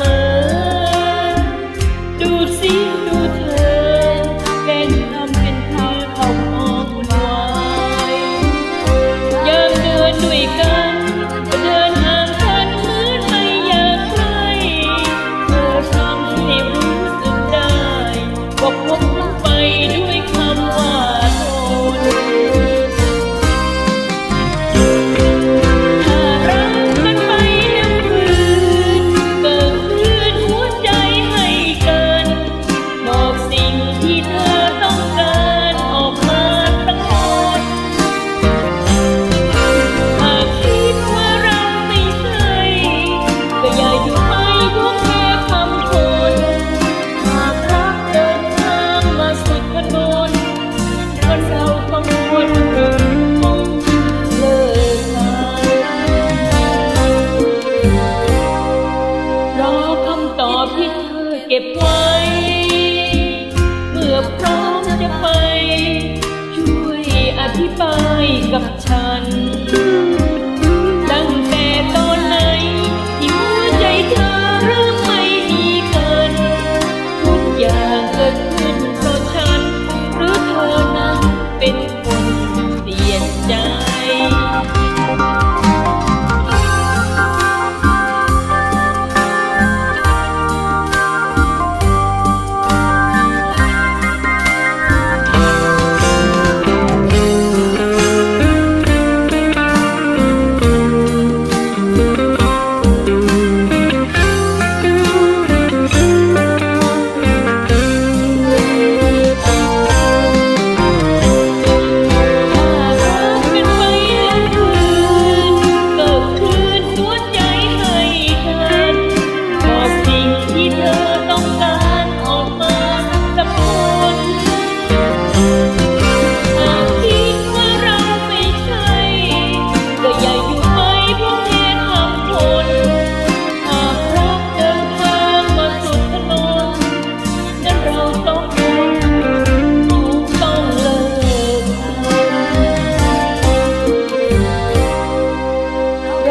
มอ ดูสิดูเธอ เป็นทำเป็นคือเขาออมวุ่วายยามเดินด้วยกัน็บไว้ เมื่อพร้อมจะไป ช่วยอธิบายกับฉัน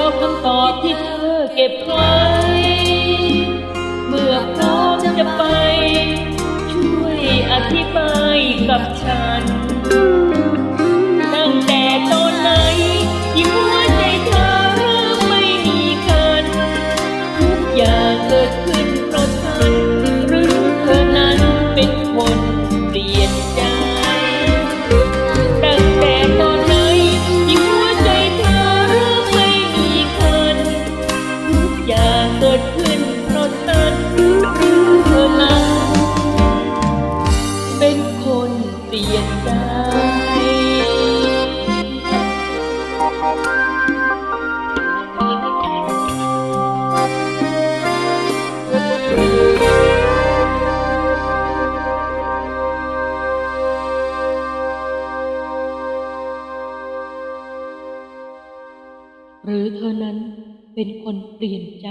อบคำตอบที่เธอเก็บไว้เมื่อพร้อมจะไป ช่วยอธิบายกับฉัน หรือเธอนั้นเป็นคนเปลี่ยนใจ